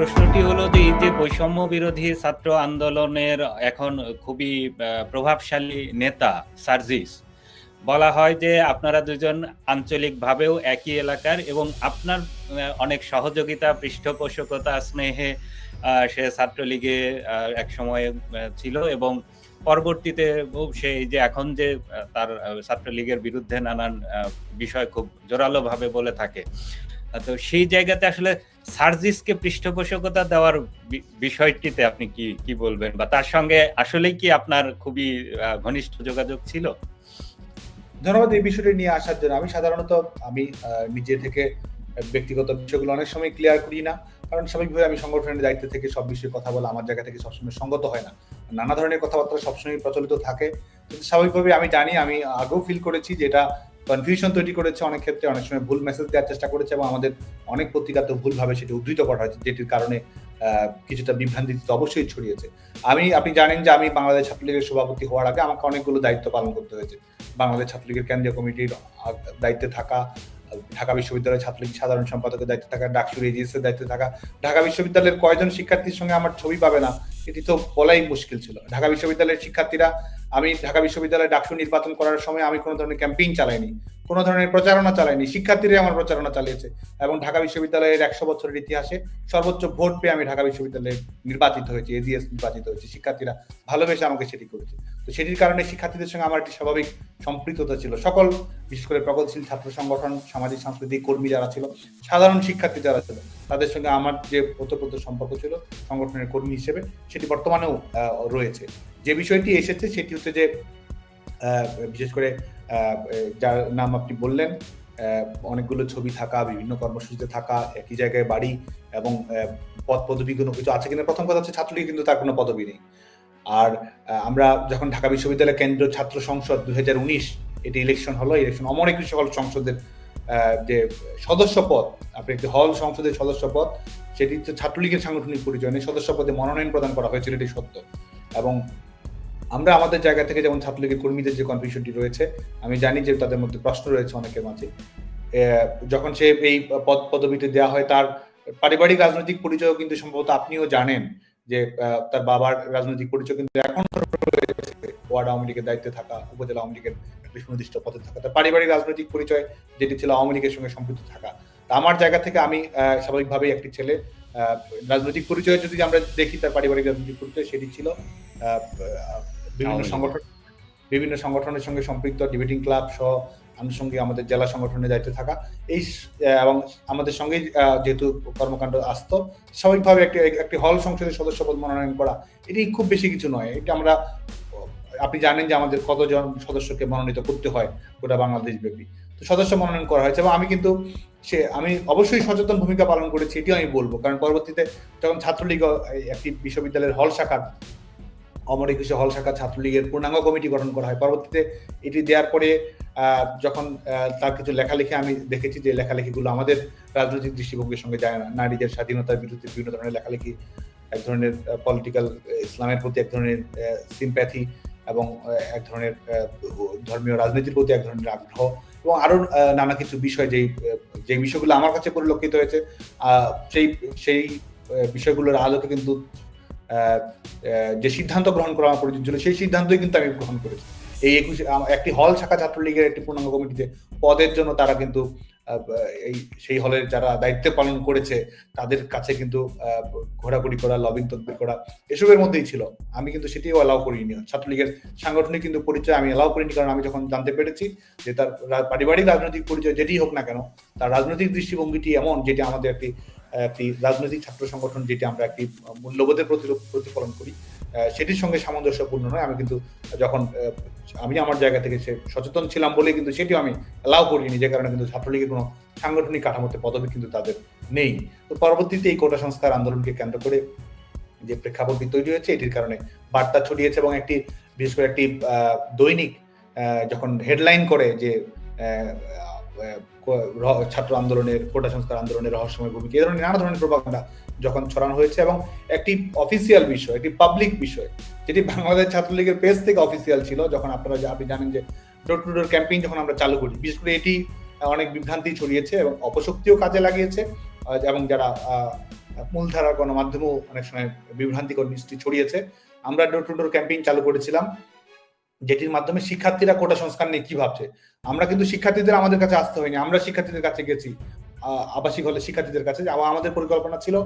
প্রশ্নটি হলো যে, এই যে বৈষম্য বিরোধী ছাত্র আন্দোলনের এখন খুবই প্রভাবশালী নেতা সার্জিস, বলা হয় যে আপনারা দুজন আঞ্চলিকভাবেও একই এলাকার এবং আপনার অনেক সহযোগিতা, পৃষ্ঠপোষকতা, স্নেহে সে ছাত্রলীগে এক সময় ছিল এবং পরবর্তীতে সে যে এখন যে তার ছাত্রলীগের বিরুদ্ধে নানান বিষয় খুব জোরালোভাবে বলে থাকে। তো সেই জায়গাতে আসলে সার্জিসকে পৃষ্ঠপোষকতা দেওয়ার বিষয়টিতে আপনি কি কি বলবেন? বা তার সঙ্গে আসলেই কি আপনার খুবই ঘনিষ্ঠ যোগাযোগ ছিল? ধন্যবাদ এই বিষয়টি নিয়ে আসার জন্য। আমি সাধারণত, আমি নিজে থেকে ব্যক্তিগত বিষয়গুলো অনেক সময় ক্লিয়ার করি না। কারণ স্বাভাবিকভাবে আমি সংগঠনের দায়িত্ব থেকে সব বিষয়ে কথা বলা আমার জায়গা থেকে সবসময় সঙ্গত হয় না। নানা ধরনের কথাবার্তা সবসময় প্রচলিত থাকে। কিন্তু স্বাভাবিকভাবে আমি জানি, আমি আগেও ফিল করেছি যেটা কনফিউশন তৈরি করেছে অনেক ক্ষেত্রে, অনেক সময় ভুল মেসেজ দেওয়ার চেষ্টা করেছে এবং আমাদের অনেক পত্রিকাতে ভুলভাবে সেটি উদ্ধৃত করা হয়েছে, যেটির কারণে কিছুটা বিভ্রান্তি অবশ্যই ছড়িয়েছে। আমি, আপনি জানেন যে আমি বাংলাদেশ ছাত্রলীগের সভাপতি হওয়ার আগে আমাকে অনেকগুলো দায়িত্ব পালন করতে হয়েছে। বাংলাদেশ ছাত্রলীগের কেন্দ্রীয় কমিটির দায়িত্বে থাকা, ঢাকা বিশ্ববিদ্যালয়ের ছাত্রলীগ সাধারণ সম্পাদকের দায়িত্বে থাকা ডাকসুর এজিএসের দায়িত্বে থাকা, ঢাকা বিশ্ববিদ্যালয়ের কয়জন শিক্ষার্থীর সঙ্গে আমার ছবি পাবে না, এটি তো বলাই মুশকিল ছিল। ঢাকা বিশ্ববিদ্যালয়ের শিক্ষার্থীরা আমি ঢাকা বিশ্ববিদ্যালয়ে ডাকসু নির্বাচন করার সময় আমি কোনো ধরনের ক্যাম্পেইন চালাইনি, কোনো ধরনের প্রচারণা চালাইনি, শিক্ষার্থীরাই আমার প্রচারণা চালিয়েছে এবং ঢাকা বিশ্ববিদ্যালয়ের একশো বছরের ইতিহাসে সর্বোচ্চ ভোট পেয়ে আমি ঢাকা বিশ্ববিদ্যালয়ে নির্বাচিত হয়েছি এজিএস নির্বাচিত হয়েছি, শিক্ষার্থীরা ভালোবেসে আমাকে সেটি করেছে। তো সেটির কারণে শিক্ষার্থীদের সঙ্গে আমার একটি স্বাভাবিক সম্পৃক্ততা ছিল। সকল, বিশেষ করে প্রগতিশীল ছাত্র সংগঠন, সামাজিক, সাংস্কৃতিক কর্মী যারা ছিল, সাধারণ শিক্ষার্থী যারা ছিল, তাদের সঙ্গে আমার যে ওতপ্রোত সম্পর্ক ছিল সংগঠনের কর্মী হিসেবে, সেটি বর্তমানেও রয়েছে। যে বিষয়টি এসেছে সেটি হচ্ছে যে বিশেষ করে যার নাম আপনি বললেন অনেকগুলো ছবি থাকা, বিভিন্ন কর্মসূচিতে থাকা, একই জায়গায় বাড়ি এবং পদ পদবি কোনো কিছু আছে কিনা? প্রথম কথা হচ্ছে ছাত্রলীগ কিন্তু তার কোনো পদবি নেই। আর আমরা যখন ঢাকা বিশ্ববিদ্যালয় কেন্দ্র ছাত্র সংসদ দুই হাজার উনিশ এটি ইলেকশন হলো ইলেকশন অমর একুশে হল সংসদের যে সদস্য পদ, আপনি একটি হল সংসদের সদস্য পদ, সেটি ছাত্রলীগের সাংগঠনিক পরিচয় নেই। সদস্য পদে মনোনয়ন প্রদান করা হয়েছিল, এটি সত্য। এবং আমরা আমাদের জায়গা থেকে যেমন ছাত্রলীগের কর্মীদের যে কনফিউশনটি রয়েছে আমি জানি যে তাদের মধ্যে প্রশ্ন রয়েছে অনেকের মাঝে। যখন সে এই পদ পদবিতে দেওয়া হয় তার পারিবারিক রাজনৈতিক পরিচয় কিন্তু সম্ভবত আপনিও জানেন যে তার বাবার রাজনৈতিক পরিচয় কিন্তু এখন ওয়ার্ড আওয়ামী লীগের দায়িত্বে থাকা উপজেলা আওয়ামী লীগের সুনির্দিষ্ট পদে থাকা। তার পারিবারিক রাজনৈতিক পরিচয় যেটি ছিল আওয়ামী লীগের সঙ্গে সম্পৃক্ত থাকা। তা আমার জায়গা থেকে আমি স্বাভাবিকভাবেই একটি ছেলে রাজনৈতিক পরিচয় যদি আমরা দেখি তার পারিবারিক রাজনৈতিক পরিচয় সেটি ছিল আহ, বিভিন্ন সংগঠন বিভিন্ন সংগঠনের সঙ্গে সম্পৃক্ত ডিবেটিং ক্লাব সহ আনুষঙ্গিক আমাদের জেলা সংগঠনের দায়িত্বে থাকা। এই এবং আমাদের সঙ্গে যেহেতু কর্মকাণ্ড আসতো স্বাভাবিকভাবে একটি একটি হল সংসদের সদস্য পদ মনোনয়ন করা এটি খুব বেশি কিছু নয়। এটা আমরা আপনি জানেন যে আমাদের কতজন সদস্যকে মনোনীত করতে হয় গোটা বাংলাদেশ ব্যাপী তো সদস্য মনোনয়ন করা হয়েছে এবং আমি কিন্তু সে আমি অবশ্যই সচেতন ভূমিকা পালন করেছি এটিও আমি বলব। কারণ পরবর্তীতে যখন ছাত্রলীগ একটি বিশ্ববিদ্যালয়ের হল শাখার অমর একুশে হল শাখা ছাত্রলীগের পূর্ণাঙ্গ কমিটি গঠন করা হয়। পরবর্তীতে এটি দেওয়ার পরে যখন তার কিছু লেখালেখি আমি দেখেছি যে লেখালেখিগুলো আমাদের রাজনৈতিক দৃষ্টিভঙ্গির সঙ্গে যায় না। নারীদের স্বাধীনতার বিরুদ্ধে বিভিন্ন ধরনের লেখালেখি এক ধরনের পলিটিক্যাল ইসলামের প্রতি এক ধরনের সিম্প্যাথি এবং এক ধরনের ধর্মীয় রাজনীতির প্রতি এক ধরনের আগ্রহ এবং আরও আহ, নানা কিছু বিষয় যেই যে বিষয়গুলো আমার কাছে পরিলক্ষিত হয়েছে সেই সেই বিষয়গুলোর আলোকে কিন্তু যে সিদ্ধান্ত গ্রহণ করা আমার প্রয়োজন ছিল, সেই সিদ্ধান্তই কিন্তু আমি গ্রহণ করেছি। এই একুশে একটি হল শাখা ছাত্রলীগের একটি পূর্ণাঙ্গ কমিটিতে পদের জন্য তারা কিন্তু এই, সেই হলের যারা দায়িত্ব পালন করেছে, তাদের কাছে কিন্তু ঘোরাঘুরি করা লবিং তদবির করা, এসবের মধ্যেই ছিল। আমি কিন্তু সেটিও অ্যালাউ করিনি। ছাত্রলীগের সাংগঠনিক কিন্তু পরিচয় আমি অ্যালাউ করিনি, কারণ আমি যখন জানতে পেরেছি যে তার পারিবারিক রাজনৈতিক পরিচয় যেটি হোক না কেন, তার রাজনৈতিক দৃষ্টিভঙ্গিটি এমন, যেটি আমাদের একটি একটি রাজনৈতিক ছাত্র সংগঠন যেটি আমরা একটি মূল্যবোধের প্রতি- প্রতিফলন করি সেটির সঙ্গে সামঞ্জস্যপূর্ণ নয়। আমি কিন্তু যখন আমি আমার জায়গা থেকে সে সচেতন ছিলাম বলে কিন্তু সেটিও আমি অ্যালাউ করিনি যে কারণে কিন্তু ছাত্রলীগের কোনো সাংগঠনিক কাঠামোতে পদবি কিন্তু তাদের নেই। তো পরবর্তীতে এই কোটা সংস্কার আন্দোলনকে কেন্দ্র করে যে প্রেক্ষাপটটি তৈরি হয়েছে, এটির কারণে বার্তা ছড়িয়েছে এবং একটি, বিশেষ করে একটি দৈনিক যখন হেডলাইন করে যে ছাত্র আন্দোলনের কোটা সংস্কার আন্দোলনের রহস্যময় ভূমিকা এই ধরনের নানা ধরনের প্রভাবনা যখন ছড়ানো হয়েছে এবং একটি অফিসিয়াল বিষয় একটি পাবলিক বিষয় যেটি বাংলাদেশ ছাত্রলীগের পেজ থেকে অফিসিয়াল ছিল যখন আপনারা আপনি জানেন যে ডোর টু ডোর ক্যাম্পেইন যখন আমরা চালু করি বিশেষ করে এটি অনেক বিভ্রান্তি ছড়িয়েছে এবং অপশক্তিও কাজে লাগিয়েছে এবং যারা আহ, মূলধারা গণমাধ্যমেও অনেক সময় বিভ্রান্তিকর নিউজটি ছড়িয়েছে আমরা ডোর টু ডোর ক্যাম্পেইন চালু করেছিলাম। যেটির মাধ্যমে শিক্ষার্থীরা কোটা সংস্কার নিয়ে কি ভাবছে? আমরা কিন্তু শিক্ষার্থীদের আমাদের কাছে আসতে হয়নি, আমরা শিক্ষার্থীদের কাছে গেছি। আবাসিক হলে শিক্ষার্থীদের কাছে। আমাদের পরিকল্পনা ছিল,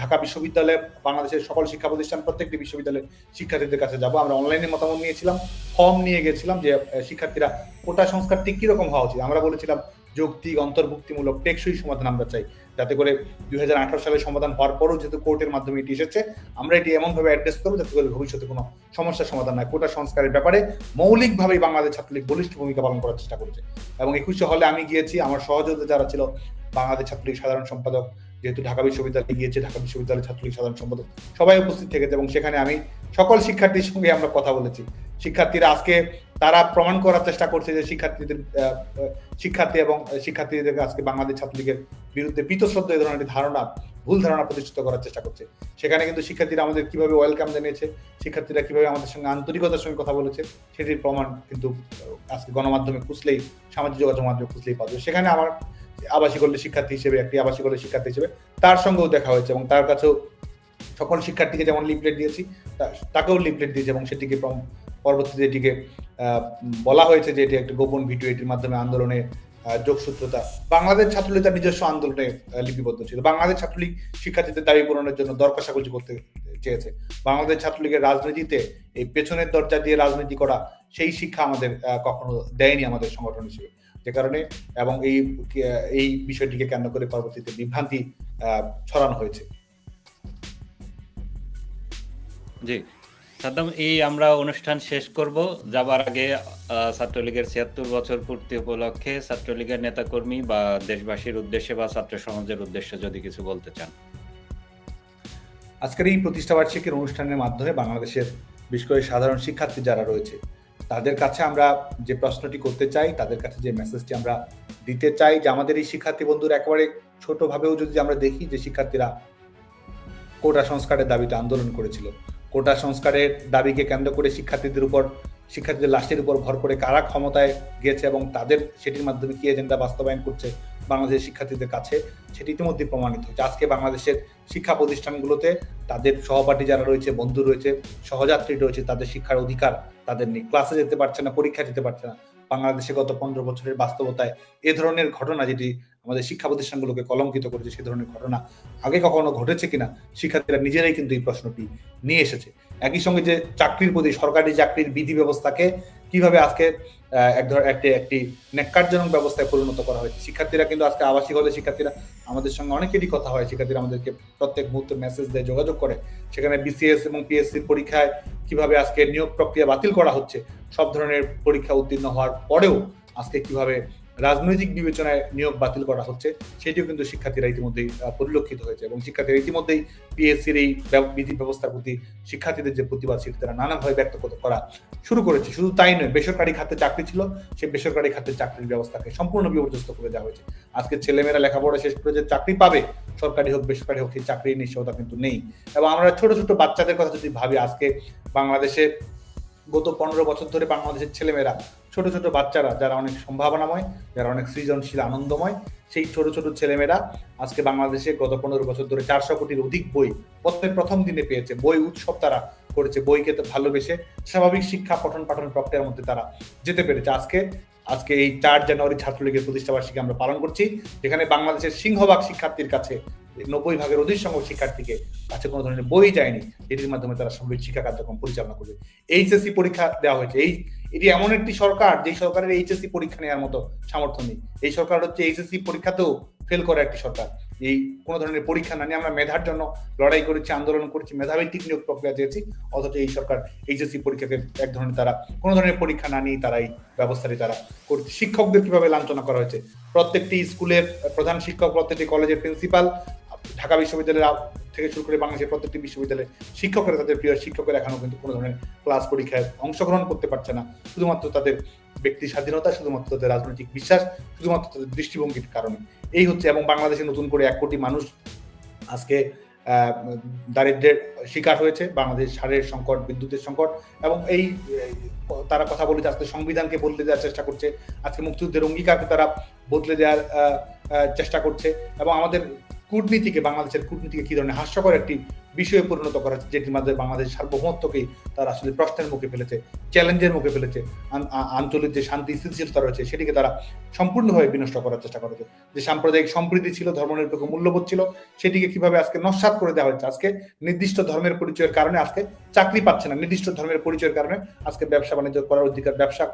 ঢাকা বিশ্ববিদ্যালয়ে বাংলাদেশের সকল শিক্ষা প্রতিষ্ঠান, প্রত্যেকটি বিশ্ববিদ্যালয়ের শিক্ষার্থীদের কাছে যাব। আমরা অনলাইনে মতামত নিয়েছিলাম, ফর্ম নিয়ে গেছিলাম যে শিক্ষার্থীরা কোটা সংস্কারটি কীরকম হওয়া উচিত? আমরা বলেছিলাম যৌক্তিক, অন্তর্ভুক্তিমূলক, টেকসই সমাধান আমরা চাই। যাতে করে দুই সালে সমাধান হওয়ার পরও যেহেতু কোর্টের মাধ্যমে এটি এসেছে, আমরা এটি এমনভাবে অ্যাড্রেস করব যাতে করে ভবিষ্যতে কোনো সমস্যার সমাধান না কোটা সংস্কারের ব্যাপারে মৌলিকভাবেই বাংলাদেশ ছাত্রলীগ বলিষ্ঠ ভূমিকা পালন করার চেষ্টা করেছে। এবং একুশে হলে আমি গিয়েছি, আমার সহযোগিতা যারা ছিল, বাংলাদেশ ছাত্রলীগ সাধারণ সম্পাদক যেহেতু ঢাকা বিশ্ববিদ্যালয়ে গিয়েছে, ঢাকা বিশ্ববিদ্যালয়ের ছাত্রলীগ সাধারণ সম্পাদক সবাই উপস্থিত থেকেছে এবং সেখানে আমি সকল শিক্ষার্থীর সঙ্গে আমরা কথা বলেছি। শিক্ষার্থীরা আজকে তারা প্রমাণ করার চেষ্টা করছে যে শিক্ষার্থীদের শিক্ষার্থী এবং শিক্ষার্থীদের আজকে বাংলাদেশ ছাত্রলীগের বিরুদ্ধে বীতশ্রদ্ধ এই ধরনের ধারণা, ভুল ধারণা প্রতিষ্ঠিত করার চেষ্টা করছে। সেখানে কিন্তু শিক্ষার্থীরা আমাদের কীভাবে ওয়েলকাম জানিয়েছে, শিক্ষার্থীরা কীভাবে আমাদের সঙ্গে আন্তরিকতার সঙ্গে কথা বলেছে, সেটির প্রমাণ কিন্তু আজকে গণমাধ্যমে খুঁজলেই, সামাজিক যোগাযোগ মাধ্যমে খুঁজলেই পাওয়া সেখানে আমার আবাসিক হলের শিক্ষার্থী হিসেবে, একটি আবাসিক হলের শিক্ষার্থী হিসেবে তার সঙ্গেও দেখা হয়েছে এবং তার কাছেও সকল শিক্ষার্থীকে যেমন লিফলেট দিয়েছি তাকেও লিফলেট দিয়েছে এবং সেটিকে পরবর্তীতে এটিকে বলা হয়েছে যে এটি একটা গোপন ভিডিও, এটির মাধ্যমে আন্দোলনে যোগসূত্রতা, বাংলাদেশ ছাত্রলীগ তার নিজস্ব আন্দোলনে লিপিবদ্ধ ছিল। বাংলাদেশ ছাত্রলীগ শিক্ষার্থীদের দাবি পূরণের জন্য দর কষাকষি করতে চেয়েছে। বাংলাদেশ ছাত্রলীগের রাজনীতিতে এই পেছনের দরজা দিয়ে রাজনীতি করা, সেই শিক্ষা আমাদের কখনো দেয়নি আমাদের সংগঠন হিসেবে। যে কারণে এবং এই এই বিষয়টিকে কেন্দ্র করে পরবর্তীতে বিভ্রান্তি ছড়ানো হয়েছে। জি। সাদ্দাম এই আমরা অনুষ্ঠান শেষ করব। যাবার আগে ছাত্রলীগের ছিয়াত্তর বছর পূর্তি উপলক্ষে ছাত্রলীগের নেতাকর্মী বা দেশবাসীর উদ্দেশ্যে বা ছাত্র সমাজের উদ্দেশ্যে যদি কিছু বলতে চান। আজকের এই প্রতিষ্ঠাবার্ষিকীর অনুষ্ঠানের মাধ্যমে বাংলাদেশের বিশেষ করে সাধারণ শিক্ষার্থী যারা রয়েছে তাদের কাছে আমরা যে প্রশ্নটি করতে চাই, তাদের কাছে যে মেসেজটি আমরা দিতে চাই যে আমাদের এই শিক্ষার্থী বন্ধুরা একেবারে ছোটভাবেও যদি আমরা দেখি যে শিক্ষার্থীরা কোটা সংস্কারের দাবিতে আন্দোলন করেছিল, কোটা সংস্কারের দাবিকে কেন্দ্র করে শিক্ষার্থীদের উপর, শিক্ষার্থীদের লাশের উপর ভর করে কারা ক্ষমতায় গিয়েছে এবং তাদের সেটির মাধ্যমে কি এজেন্ডা বাস্তবায়ন করছে বাংলাদেশের শিক্ষার্থীদের কাছে সেটি ইতিমধ্যে প্রমাণিত হয়েছে। আজকে বাংলাদেশের শিক্ষা প্রতিষ্ঠানগুলোতে তাদের সহপাঠী যারা রয়েছে, বন্ধু রয়েছে, সহযাত্রী রয়েছে, তাদের শিক্ষার অধিকার তাদের নেই। ক্লাসে যেতে পারছে না পরীক্ষা দিতে পারছে না। বাংলাদেশে গত পনেরো বছরের বাস্তবতায় এ ধরনের ঘটনা যেটি আমাদের শিক্ষা প্রতিষ্ঠানগুলোকে কলঙ্কিত করেছে, সে ধরনের ঘটনা আগে কখনো ঘটেছে কিনা, শিক্ষার্থীরা নিজেরাই কিন্তু এই প্রশ্নটি নিয়ে এসেছে। একই সঙ্গে যে চাকরির প্রতি, সরকারি চাকরির বিধি ব্যবস্থাকে কীভাবে আজকে এক ধর, একটি একটি ন্যাক্কারজনক ব্যবস্থায় পরিণত করা হয়েছে। শিক্ষার্থীরা কিন্তু আজকে আবাসিক হলে শিক্ষার্থীরা আমাদের সঙ্গে অনেকেরই কথা হয়। শিক্ষার্থীরা আমাদেরকে প্রত্যেক মুহূর্তে মেসেজ দেয়, যোগাযোগ করে। সেখানে বিসিএস এবং পিএসসির পরীক্ষায় কীভাবে আজকে নিয়োগ প্রক্রিয়া বাতিল করা হচ্ছে, সব ধরনের পরীক্ষা উত্তীর্ণ হওয়ার পরেও আজকে কীভাবে রাজনৈতিক বিবেচনায় নিয়োগ বাতিল করা হচ্ছে, সেটিও কিন্তু শিক্ষার্থীরা ইতিমধ্যেই পরিলক্ষিত হয়েছে এবং শিক্ষার্থীরা ইতিমধ্যেই পিএসসির এই বিধি ব্যবস্থার প্রতি শিক্ষার্থীদের যে প্রতিবাদ, সেটি তারা নানাভাবে ব্যক্ত করা শুরু করেছে। শুধু তাই নয়, বেসরকারি খাতে চাকরি ছিল, সেই বেসরকারি খাতে চাকরির ব্যবস্থাকে সম্পূর্ণ বিপর্যস্ত করে দেওয়া হয়েছে। আজকে ছেলেমেয়েরা লেখাপড়া শেষ করে যে চাকরি পাবে, সরকারি হোক, বেসরকারি হোক, সেই চাকরির নিশ্চয়তা কিন্তু নেই। এবং আমরা ছোট ছোট বাচ্চাদের কথা যদি ভাবি, আজকে বাংলাদেশে গত পনেরো বছর ধরে বাংলাদেশের ছেলেমেয়েরা ছোট ছোট বাচ্চারা যারা অনেক সম্ভাবনাময়, যারা অনেক সৃজনশীল, আনন্দময়, সেই ছোট ছোট ছেলেমেয়েরা আজকে বাংলাদেশে গত পনেরো বছর ধরে চারশো কোটির অধিক বই প্রত্যেক প্রথম দিনে পেয়েছে। বই উৎসব তারা করেছে বইকে তো ভালোবেসে স্বাভাবিক শিক্ষা পঠন পাঠন প্রক্রিয়ার মধ্যে তারা যেতে পেরেছে। আজকে আজকে এই চার জানুয়ারি ছাত্রলীগের প্রতিষ্ঠাবার্ষিকী আমরা পালন করছি, যেখানে বাংলাদেশের সিংহভাগ শিক্ষার্থীর কাছে, নব্বই ভাগের অধিক সংখ্যক শিক্ষার্থীকে কাছে কোনো ধরনের বই যায়নি, যেটির মাধ্যমে তারা সামরিক শিক্ষা কার্যক্রম পরিচালনা করবে। এইচএসসি পরীক্ষা দেওয়া হয়েছে। এই এটি এমন একটি সরকার যে সরকারের এইচএসসি পরীক্ষা নেওয়ার মতো সামর্থ্য নেই। এই সরকার হচ্ছে এইচএসসি পরীক্ষাতেও ফেল করা একটি সরকার। এই কোনো ধরনের পরীক্ষা না নিয়ে আমরা মেধার জন্য লড়াই করেছি, আন্দোলন করেছি মেধাভিত্তিক নিয়োগ প্রক্রিয়া চেয়েছি অথচ এই সরকার এইচএসসি পরীক্ষাকে এক ধরনের তারা কোনো ধরনের পরীক্ষা না নিয়ে তারা এই ব্যবস্থাটি তারা করছে। শিক্ষকদের কীভাবে লাঞ্ছনা করা হয়েছে? প্রত্যেকটি স্কুলের প্রধান শিক্ষক, প্রত্যেকটি কলেজের প্রিন্সিপাল ঢাকা বিশ্ববিদ্যালয়ের থেকে শুরু করে বাংলাদেশের প্রত্যেকটি বিশ্ববিদ্যালয়ে শিক্ষকরা তাদের প্রিয় শিক্ষকের এখনও কিন্তু কোনো ধরনের ক্লাস পরীক্ষায় অংশগ্রহণ করতে পারছে না। শুধুমাত্র তাদের ব্যক্তি স্বাধীনতা শুধুমাত্র তাদের রাজনৈতিক বিশ্বাস শুধুমাত্র তাদের দৃষ্টিভঙ্গির কারণে। এই হচ্ছে এবং বাংলাদেশে নতুন করে এক কোটি মানুষ আজকে আহ, দারিদ্র্যের শিকার হয়েছে। বাংলাদেশ সারের সংকট বিদ্যুতের সংকট এবং এই তারা কথা বলেছে আজকে সংবিধানকে বদলে দেওয়ার চেষ্টা করছে। আজকে মুক্তিযুদ্ধের অঙ্গীকারকে তারা বদলে দেওয়ার চেষ্টা করছে এবং আমাদের কূটনীতিকে, বাংলাদেশের কূটনীতিকে কি ধরনের হাস্যকর একটি বিষয়ে পরিণত করা হচ্ছে যেটির মাধ্যমে বাংলাদেশের সার্বভৌমত্বকেই তারা আসলে প্রশ্নের মুখে ফেলেছে, চ্যালেঞ্জের মুখে ফেলেছে আঞ্চলিক যে শান্তি স্থিতিশীলতা রয়েছে সেটিকে তারা সম্পূর্ণভাবে বিনষ্ট করার চেষ্টা করেছে। যে সাম্প্রদায়িক সম্প্রীতি ছিল, ধর্মনিরপেক্ষ মূল্যবোধ ছিল, সেটিকে কীভাবে আজকে নস্বাত করে দেওয়া হচ্ছে আজকে নির্দিষ্ট ধর্মের পরিচয়ের কারণে আজকে চাকরি পাচ্ছে না। নির্দিষ্ট ধর্মের পরিচয়ের কারণে আজকে ব্যবসা বাণিজ্য করার অধিকার, ব্যবসা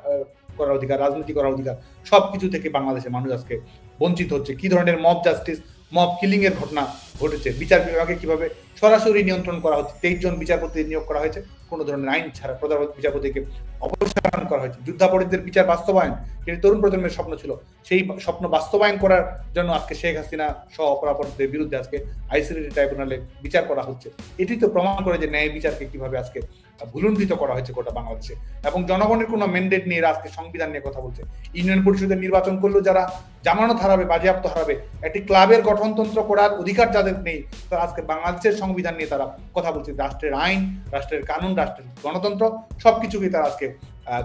করার অধিকার, রাজনীতি করার অধিকার, সবকিছু থেকে বাংলাদেশের মানুষ আজকে বঞ্চিত হচ্ছে। কি ধরনের মব জাস্টিস মব কিলিংয়ের ঘটনা ঘটেছে। বিচার বিভাগে কীভাবে সরাসরি নিয়ন্ত্রণ করা হচ্ছে, তেইশ জন বিচারপতি নিয়োগ করা হয়েছে, কোনো ধরনের আইন ছাড়া প্রধান বিচারপতিকে অপসারণ করা হয়েছে। যুদ্ধাপরাধীদের বিচার বাস্তবায়ন, যেটি তরুণ প্রজন্মের স্বপ্ন ছিল, সেই স্বপ্ন বাস্তবায়ন করার জন্য আজকে শেখ হাসিনা সহ অপরাপরাধীদের বিরুদ্ধে আজকে আইসিডি ট্রাইব্যুনালে বিচার করা হচ্ছে। এটি তো প্রমাণ করে যে ন্যায় বিচারকে কীভাবে আজকে ভুলুণ্ঠিত করা হয়েছে গোটা বাংলাদেশে। এবং জনগণের কোনো ম্যান্ডেট নিয়ে আজকে সংবিধান নিয়ে কথা বলছে। ইউনিয়ন পরিষদের নির্বাচন করলেও যারা জামানত হারাবে, বাজেয়াপ্ত হারাবে, একটি ক্লাবের গঠনতন্ত্র করার অধিকার যাদের নেই, তারা আজকে বাংলাদেশের সংবিধান নিয়ে তারা কথা বলছে। রাষ্ট্রের আইন, রাষ্ট্রের কানুন, রাষ্ট্রের গণতন্ত্র, সবকিছুকে তারা আজকে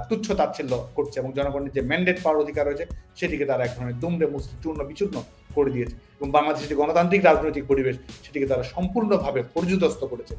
তুচ্ছ তাচ্ছিল্য করছে এবং জনগণের যে ম্যান্ডেট পাওয়ার অধিকার রয়েছে, সেটিকে তারা এক ধরনের দুমড়ে মুসড়ে, চূর্ণ বিচূর্ণ করে দিয়েছে। এবং বাংলাদেশের যে গণতান্ত্রিক রাজনৈতিক পরিবেশ, সেটিকে তারা সম্পূর্ণভাবে পর্যুদস্ত করেছে।